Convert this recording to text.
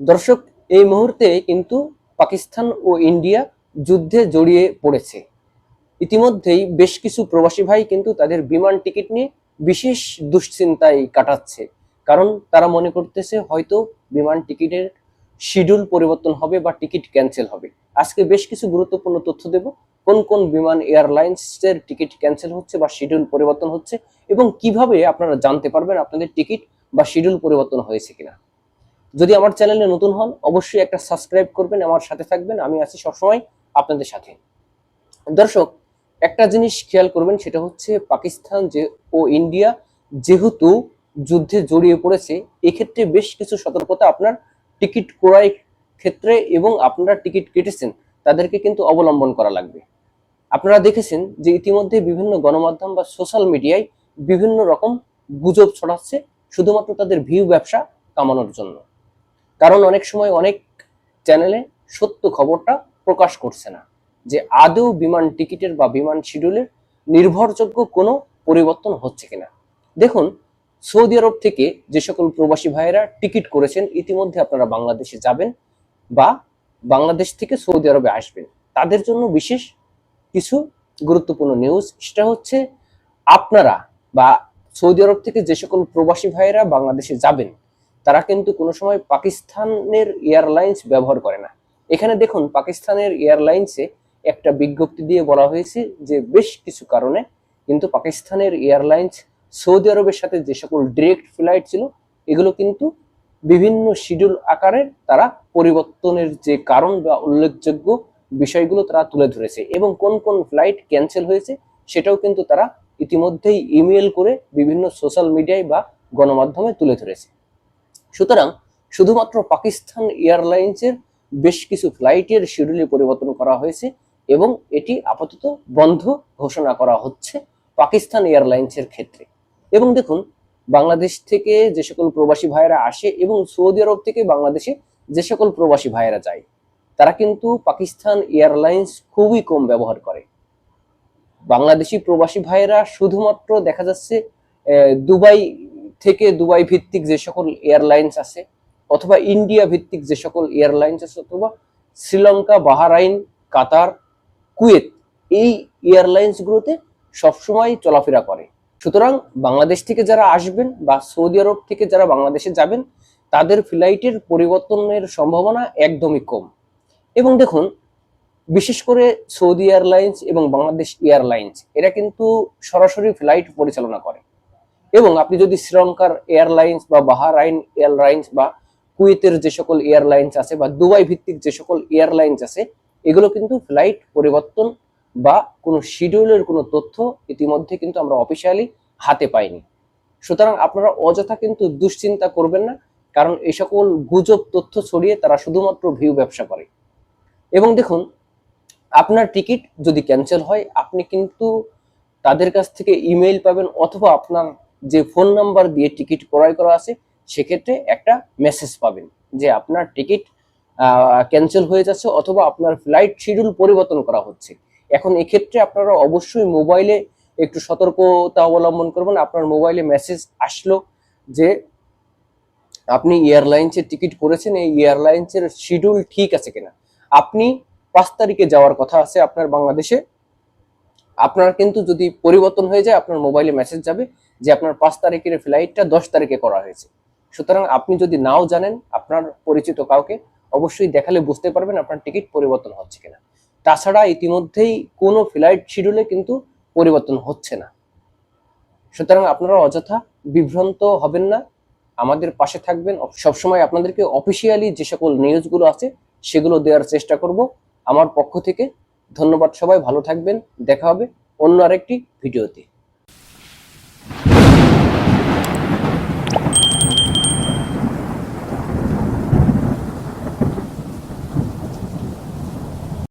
দর্শক, এই মুহূর্তে কিন্তু পাকিস্তান ও ইন্ডিয়া যুদ্ধে জড়িয়ে পড়েছে। ইতিমধ্যেই বেশ কিছু প্রবাসী ভাই কিন্তু তাদের বিমান টিকিট নিয়ে বিশেষ দুশ্চিন্তায় কাটাচ্ছে। কারণ তারা মনে করতেছে হয়তো বিমান টিকিটের শিডিউল পরিবর্তন হবে বা টিকিট ক্যান্সেল হবে। আজকে বেশ কিছু গুরুত্বপূর্ণ তথ্য দেব। কোন কোন বিমান এয়ারলাইন্সের টিকিট ক্যান্সেল হচ্ছে বা শিডিউল পরিবর্তন হচ্ছে এবং কীভাবে আপনারা জানতে পারবেন আপনাদের টিকিট বা শিডিউল পরিবর্তন হয়েছে কিনা। যদি আমার চ্যানেলে নতুন হন, অবশ্যই একটা সাবস্ক্রাইব করবেন, আমার সাথে থাকবেন, আমি আছি সবসময় আপনাদের সাথে। দর্শক, একটা জিনিস খেয়াল করবেন, সেটা হচ্ছে পাকিস্তান যে ও ইন্ডিয়া যেহেতু যুদ্ধে জড়িয়ে পড়েছে, এক্ষেত্রে বেশ কিছু সতর্কতা আপনার টিকিট ক্রয় ক্ষেত্রে এবং আপনারা টিকিট কেটেছেন, তাদেরকে কিন্তু অবলম্বন করা লাগবে। আপনারা দেখেছেন যে ইতিমধ্যে বিভিন্ন গণমাধ্যম বা সোশ্যাল মিডিয়ায় বিভিন্ন রকম গুজব ছড়াচ্ছে, শুধুমাত্র তাদের ভিউ ব্যবসা কামানোর জন্য। কারণ অনেক সময় অনেক চ্যানেলে সত্য খবরটা প্রকাশ করছে না, যে আদৌ বিমান টিকিটের বা বিমান শিডিউলের নির্ভরযোগ্য কোনো পরিবর্তন হচ্ছে কিনা। দেখুন, সৌদি আরব থেকে যে সকল প্রবাসী ভাইয়েরা টিকিট করেছেন, ইতিমধ্যে আপনারা বাংলাদেশে যাবেন বা বাংলাদেশ থেকে সৌদি আরবে আসবেন। তাদের জন্য বিশেষ কিছু গুরুত্বপূর্ণ নিউজ সেটা হচ্ছে আপনারা বা সৌদি আরব থেকে যে সকল প্রবাসী ভাইয়েরা বাংলাদেশে যাবেন তারা কিন্তু কোনো সময় পাকিস্তানের এয়ারলাইন্স ব্যবহার করে না। এখানে দেখুন, পাকিস্তানের এয়ারলাইন্সে একটা বিজ্ঞপ্তি দিয়ে বলা হয়েছে যে বেশ কিছু কারণে কিন্তু পাকিস্তানের এয়ারলাইন্স সৌদি আরবের সাথে যে সকল ডিরেক্ট ফ্লাইট ছিল, এগুলো কিন্তু বিভিন্ন শিডিউল আকারে তারা পরিবর্তনের যে কারণ বা উল্লেখযোগ্য বিষয়গুলো তারা তুলে ধরেছে এবং কোন কোন ফ্লাইট ক্যান্সেল হয়েছে সেটাও কিন্তু তারা ইতিমধ্যেই ইমেল করে বিভিন্ন সোশ্যাল মিডিয়ায় বা গণমাধ্যমে তুলে ধরেছে। সুতরাং শুধুমাত্র পাকিস্তান এয়ারলাইন্সের বেশ কিছু ফ্লাইটের শিডিউলে পরিবর্তন করা হয়েছে এবং এটি আপাতত বন্ধ ঘোষণা করা হচ্ছে পাকিস্তান এয়ারলাইন্সের ক্ষেত্রে। এবং দেখুন, বাংলাদেশ থেকে যে সকল প্রবাসী ভাইয়েরা আসে এবং সৌদি আরব থেকে বাংলাদেশে যে সকল প্রবাসী ভাইয়েরা যায়, তারা কিন্তু পাকিস্তান এয়ারলাইন্স খুবই কম ব্যবহার করে। বাংলাদেশি প্রবাসী ভাইয়েরা শুধুমাত্র দেখা যাচ্ছে দুবাই থেকে দুবাই ভিত্তিক যে সকল এয়ারলাইন্স আছে, অথবা ইন্ডিয়া ভিত্তিক যে সকল এয়ারলাইন্স আছে, অথবা শ্রীলঙ্কা, বাহারাইন, কাতার, কুয়েত, এই এয়ারলাইন্সগুলোতে সবসময় চলাফেরা করে। সুতরাং বাংলাদেশ থেকে যারা আসবেন বা সৌদি আরব থেকে যারা বাংলাদেশে যাবেন, তাদের ফ্লাইটের পরিবর্তনের সম্ভাবনা একদমই কম। এবং দেখুন, বিশেষ করে সৌদি এয়ারলাইন্স এবং বাংলাদেশ এয়ারলাইন্স, এরা কিন্তু সরাসরি ফ্লাইট পরিচালনা করে। এবং আপনি যদি শ্রীলঙ্কার এয়ারলাইন্স বা বাহারাইন এয়ারলাইন্স বা কুয়েতের যে সকল এয়ারলাইন্স আছে বা দুবাই ভিত্তিক যে সকল এয়ারলাইন্স আছে, এগুলো কিন্তু ফ্লাইট পরিবর্তন বা কোনো শিডিউলের কোনো তথ্য ইতিমধ্যে কিন্তু আমরা অফিসিয়ালি হাতে পাইনি। সুতরাং আপনারা অযথা কিন্তু দুশ্চিন্তা করবেন না, কারণ এই সকল গুজব তথ্য ছড়িয়ে তারা শুধুমাত্র ভিউ ব্যবসা করে। এবং দেখুন, আপনার টিকিট যদি ক্যান্সেল হয়, আপনি কিন্তু তাদের কাছ থেকে ইমেইল পাবেন অথবা আপনার যে ফোন নাম্বার দিয়ে টিকিট ক্রয় করা আছে, সেক্ষেত্রে একটা মেসেজ পাবেন যে আপনার টিকিট ক্যান্সেল হয়ে যাচ্ছে অথবা আপনার ফ্লাইট শিডিউল পরিবর্তন করা হচ্ছে। এখন এক্ষেত্রে আপনারা অবশ্যই মোবাইলে একটু সতর্কতা অবলম্বন করবেন। আপনার মোবাইলে মেসেজ আসলো যে আপনি এয়ারলাইন্সের টিকিট করেছেন, এই এয়ারলাইন্সের শিডিউল ঠিক আছে কিনা? আপনি পাঁচ তারিখে যাওয়ার কথা আছে আপনার বাংলাদেশে। আপনার কিন্তু যদি পরিবর্তন হয়ে যায়, আপনার মোবাইলে মেসেজ যাবে। যে আপনার পাঁচ তারিখের ফ্লাইটটা দশ তারিখে করা হয়েছে। সুতরাং আপনি যদি নাও জানেন আপনার পরিচিত কাউকে, অবশ্যই দেখালে বুঝতে পারবেন আপনার টিকিট পরিবর্তন হচ্ছে কিনা। তাছাড়া ইতিমধ্যেই কোনো ফ্লাইট শিডিউলে কিন্তু পরিবর্তন হচ্ছে না। সুতরাং আপনারা অযথা বিভ্রান্ত হবেন না। আমাদের পাশে থাকবেন। সবসময় আপনাদেরকে অফিসিয়ালি যে সকল নিউজগুলো আছে, সেগুলো দেওয়ার চেষ্টা করব। আমার পক্ষ থেকে ধন্যবাদ সবাই, ভালো থাকবেন। দেখা হবে অন্য আরেকটি ভিডিওতে